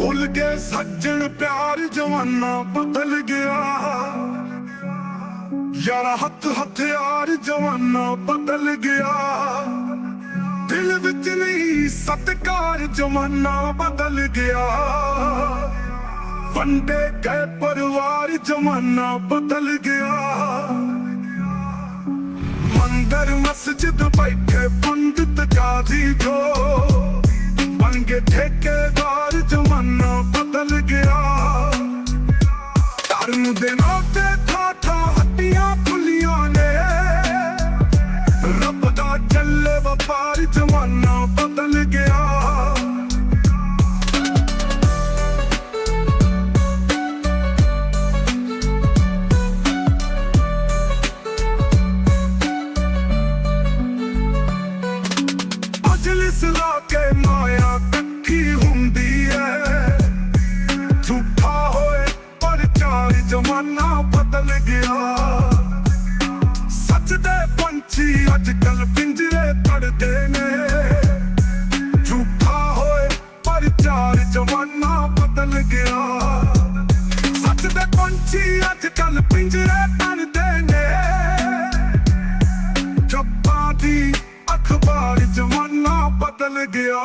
ਭੁੱਲ ਗਏ ਸੱਜਣ ਪਿਆਰ ਜਵਾਨਾ ਬਦਲ ਗਿਆ। ਯਾਰਾ ਹੱਥ ਹਥਿਆਰ ਜਵਾਨਾ ਬਦਲ ਗਿਆ। ਦਿਲ ਵਿੱਚ ਨਹੀਂ ਸਤਕਾਰ ਜਮਾਨਾ ਬਦਲ ਗਿਆ। ਵੰਡੇ ਗਏ ਪਰਿਵਾਰ ਜਮਾਨਾ ਬਦਲ ਗਿਆ। ਮੰਦਰ ਮਸਜਿਦ ਬੈਠੇ ਪੰਡਤ ਕਾਜ਼ੀ ਜੋ। ਬਣ ਗਏ ਠੇਕੇਦਾਰ ਧਰਮ ਦੇ ਨਾਂ ਤੇ ਠਾਠਾ ਹੱਟੀਆਂ ਖੁੱਲੀਆਂ ਨੇ। ਰੱਬ ਦਾ ਚੱਲੇ ਵਪਾਰ ਜਮਾਨਾ ਬਦਲ ਗਿਆ। ਮਜਲਿਸ ਲਾ ਕੇ ਮਾਇਆ ਕੱਖੀ ਜਮਾਨਾ ਬਦਲ ਗਿਆ। ਸੱਚ ਦੇ ਪੰਛੀ ਅੱਜ ਕੱਲ ਪਿੰਜਰੇ ਤੜਦੇ ਨੇ। ਝੂਠਾ ਹੋਏ ਪ੍ਰਚਾਰ ਜਮਾਨਾ ਬਦਲ ਗਿਆ। ਸੱਚ ਦੇ ਪੰਛੀ ਅੱਜ ਕੱਲ ਪਿੰਜਰੇ ਤੜਦੇ ਨੇ। ਜੱਪਾਂ ਦੀ ਅਖਬਾਰ ਜਮਾਨਾ ਬਦਲ ਗਿਆ।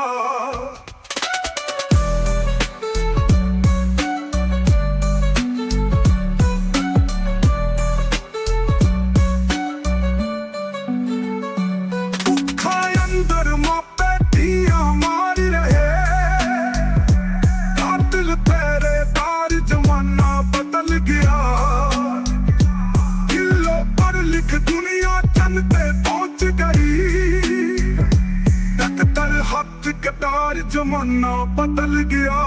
ਚੰਨ ਤੇ ਪਹੁੰਚ ਗਈ। ਡਾਕਟਰ ਹੱਥ ਕਟਾਰ ਜਮਾਨਾ ਬਦਲ ਗਿਆ।